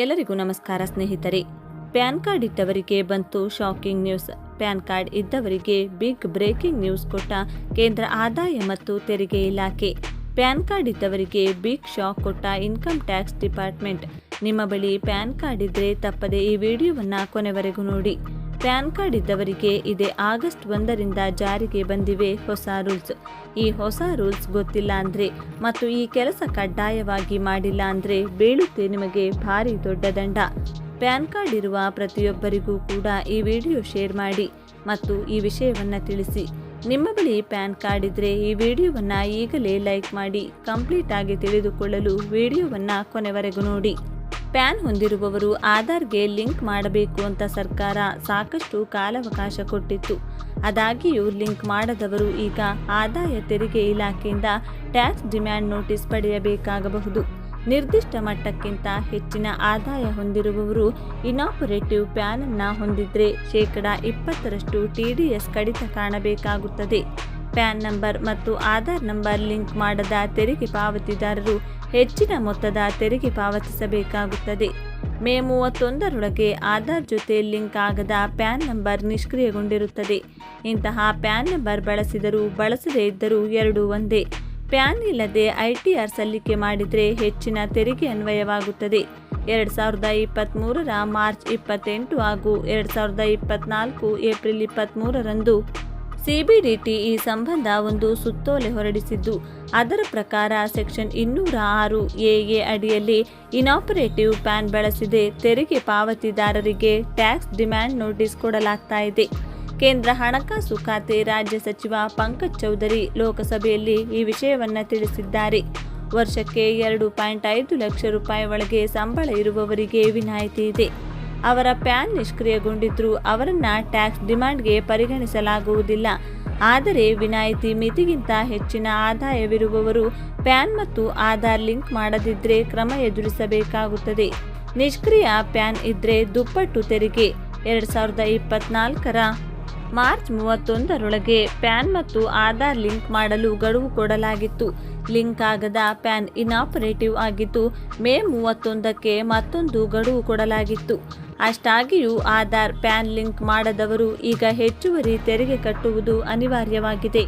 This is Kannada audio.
ಎಲ್ಲರಿಗೂ ನಮಸ್ಕಾರ ಸ್ನೇಹಿತರೆ. ಪ್ಯಾನ್ ಕಾರ್ಡ್ ಇದ್ದವರಿಗೆ ಬಂತು ಶಾಕಿಂಗ್ ನ್ಯೂಸ್ ಪ್ಯಾನ್ ಕಾರ್ಡ್ ಇದ್ದವರಿಗೆ ಬಿಗ್ ಬ್ರೇಕಿಂಗ್ ನ್ಯೂಸ್ ಕೊಟ್ಟ ಕೇಂದ್ರ ಆದಾಯ ಮತ್ತು ತೆರಿಗೆ ಇಲಾಖೆ. ಪ್ಯಾನ್ ಕಾರ್ಡ್ ಇದ್ದವರಿಗೆ ಬಿಗ್ ಶಾಕ್ ಕೊಟ್ಟ ಇನ್ಕಮ್ ಟ್ಯಾಕ್ಸ್ ಡಿಪಾರ್ಟ್ಮೆಂಟ್ ನಿಮ್ಮ ಬಳಿ ಪ್ಯಾನ್ ಕಾರ್ಡ್ ಇದ್ರೆ ತಪ್ಪದೆ ಈ ವಿಡಿಯೋವನ್ನ ಕೊನೆವರೆಗೂ ನೋಡಿ. ಪ್ಯಾನ್ ಕಾರ್ಡ್ ಇದ್ದವರಿಗೆ ಇದೇ ಆಗಸ್ಟ್ ಒಂದರಿಂದ ಜಾರಿಗೆ ಬಂದಿವೆ ಹೊಸ ರೂಲ್ಸ್. ಈ ಹೊಸ ರೂಲ್ಸ್ ಗೊತ್ತಿಲ್ಲ ಅಂದ್ರೆ ಮತ್ತು ಈ ಕೆಲಸ ಕಡ್ಡಾಯವಾಗಿ ಮಾಡಿಲ್ಲ ಅಂದ್ರೆ ಬೀಳುತ್ತೆ ನಿಮಗೆ ಭಾರಿ ದೊಡ್ಡ ದಂಡ. ಪ್ಯಾನ್ ಕಾರ್ಡ್ ಇರುವ ಪ್ರತಿಯೊಬ್ಬರಿಗೂ ಕೂಡ ಈ ವಿಡಿಯೋ ಶೇರ್ ಮಾಡಿ ಮತ್ತು ಈ ವಿಷಯವನ್ನ ತಿಳಿಸಿ. ನಿಮ್ಮ ಬಳಿ ಪ್ಯಾನ್ ಕಾರ್ಡ್ ಇದ್ರೆ ಈ ವಿಡಿಯೋವನ್ನ ಈಗಲೇ ಲೈಕ್ ಮಾಡಿ, ಕಂಪ್ಲೀಟ್ ಆಗಿ ತಿಳಿದುಕೊಳ್ಳಲು ವಿಡಿಯೋವನ್ನ ಕೊನೆವರೆಗೂ ನೋಡಿ. ಪ್ಯಾನ್ ಹೊಂದಿರುವವರು ಆಧಾರ್ಗೆ ಲಿಂಕ್ ಮಾಡಬೇಕು ಅಂತ ಸರ್ಕಾರ ಸಾಕಷ್ಟು ಕಾಲಾವಕಾಶ ಕೊಟ್ಟಿತ್ತು. ಆದಾಗಿಯೂ ಲಿಂಕ್ ಮಾಡದವರು ಈಗ ಆದಾಯ ತೆರಿಗೆ ಇಲಾಖೆಯಿಂದ ಟ್ಯಾಕ್ಸ್ ಡಿಮ್ಯಾಂಡ್ ನೋಟಿಸ್ ಪಡೆಯಬೇಕಾಗಬಹುದು. ನಿರ್ದಿಷ್ಟ ಮಟ್ಟಕ್ಕಿಂತ ಹೆಚ್ಚಿನ ಆದಾಯ ಹೊಂದಿರುವವರು ಇನಾಪರೇಟಿವ್ ಪ್ಯಾನ್ ಅನ್ನು ಹೊಂದಿದ್ರೆ ಶೇಕಡ ಇಪ್ಪತ್ತರಷ್ಟು ಟಿಡಿಎಸ್ ಕಡಿತ ಕಾಣಬೇಕಾಗುತ್ತದೆ. ಪ್ಯಾನ್ ನಂಬರ್ ಮತ್ತು ಆಧಾರ್ ನಂಬರ್ ಲಿಂಕ್ ಮಾಡದ ತೆರಿಗೆ ಪಾವತಿದಾರರು ಹೆಚ್ಚಿನ ಮೊತ್ತದ ತೆರಿಗೆ ಪಾವತಿಸಬೇಕಾಗುತ್ತದೆ. ಮೇ ಮೂವತ್ತೊಂದರೊಳಗೆ ಆಧಾರ್ ಜೊತೆ ಲಿಂಕ್ ಆಗದ ಪ್ಯಾನ್ ನಂಬರ್ ನಿಷ್ಕ್ರಿಯಗೊಂಡಿರುತ್ತದೆ. ಇಂತಹ ಪ್ಯಾನ್ ನಂಬರ್ ಬಳಸಿದರೂ ಬಳಸದೇ ಇದ್ದರೂ ಎರಡೂ ಒಂದೇ. ಪ್ಯಾನ್ ಇಲ್ಲದೆ ಐಟಿಆರ್ ಸಲ್ಲಿಕೆ ಮಾಡಿದರೆ ಹೆಚ್ಚಿನ ತೆರಿಗೆ ಅನ್ವಯವಾಗುತ್ತದೆ. ಎರಡು ಸಾವಿರದ ಇಪ್ಪತ್ತ್ಮೂರರ ಮಾರ್ಚ್ ಇಪ್ಪತ್ತೆಂಟು ಹಾಗೂ ಎರಡು ಸಾವಿರದ ಇಪ್ಪತ್ತ್ನಾಲ್ಕು ಏಪ್ರಿಲ್ ಇಪ್ಪತ್ತ್ಮೂರರಂದು ಸಿಬಿಡಿಟಿ ಈ ಸಂಬಂಧ ಒಂದು ಸುತ್ತೋಲೆ ಹೊರಡಿಸಿದ್ದು. ಅದರ ಪ್ರಕಾರ ಸೆಕ್ಷನ್ ಇನ್ನೂರ ಆರು ಎಎ ಅಡಿಯಲ್ಲಿ ಇನಾಪರೇಟಿವ್ ಪ್ಯಾನ್ ಬಳಸಿದೆ. ತೆರಿಗೆ ಪಾವತಿದಾರರಿಗೆ ಟ್ಯಾಕ್ಸ್ ಡಿಮ್ಯಾಂಡ್ ನೋಟಿಸ್ ಕೊಡಲಾಗ್ತಾ ಇದೆ. ಕೇಂದ್ರ ಹಣಕಾಸು ಖಾತೆ ರಾಜ್ಯ ಸಚಿವ ಪಂಕಜ್ ಚೌಧರಿ ಲೋಕಸಭೆಯಲ್ಲಿ ಈ ವಿಷಯವನ್ನು ತಿಳಿಸಿದ್ದಾರೆ. ವರ್ಷಕ್ಕೆ ಎರಡು ಪಾಯಿಂಟ್ ಐದು ಲಕ್ಷ ರೂಪಾಯಿ ಒಳಗೆ ಸಂಬಳ ಇರುವವರಿಗೆ ವಿನಾಯಿತಿ ಇದೆ. ಅವರ ಪ್ಯಾನ್ ನಿಷ್ಕ್ರಿಯಗೊಂಡಿದ್ದರೂ ಅವರನ್ನ ಟ್ಯಾಕ್ಸ್ ಡಿಮಾಂಡ್ಗೆ ಪರಿಗಣಿಸಲಾಗುವುದಿಲ್ಲ. ಆದರೆ ವಿನಾಯಿತಿ ಮಿತಿಗಿಂತ ಹೆಚ್ಚಿನ ಆದಾಯವಿರುವವರು ಪ್ಯಾನ್ ಮತ್ತು ಆಧಾರ್ ಲಿಂಕ್ ಮಾಡದಿದ್ದರೆ ಕ್ರಮ ಎದುರಿಸಬೇಕಾಗುತ್ತದೆ. ನಿಷ್ಕ್ರಿಯ ಪ್ಯಾನ್ ಇದ್ರೆ ದುಪ್ಪಟ್ಟು ತೆರಿಗೆ. ಎರಡು ಸಾವಿರದ ಇಪ್ಪತ್ನಾಲ್ಕರ ಮಾರ್ಚ್ ಮೂವತ್ತೊಂದರೊಳಗೆ ಪ್ಯಾನ್ ಮತ್ತು ಆಧಾರ್ ಲಿಂಕ್ ಮಾಡಲು ಗಡುವು ಕೊಡಲಾಗಿತ್ತು. ಲಿಂಕ್ ಆಗದ ಪ್ಯಾನ್ ಇನಾಪರೇಟಿವ್ ಆಗಿದ್ದು, ಮೇ ಮೂವತ್ತೊಂದಕ್ಕೆ ಮತ್ತೊಂದು ಗಡುವು ಕೊಡಲಾಗಿತ್ತು. ಅಷ್ಟಾಗಿಯೂ ಆಧಾರ್ ಪ್ಯಾನ್ ಲಿಂಕ್ ಮಾಡದವರು ಈಗ ಹೆಚ್ಚುವರಿ ತೆರಿಗೆ ಕಟ್ಟುವುದು ಅನಿವಾರ್ಯವಾಗಿದೆ.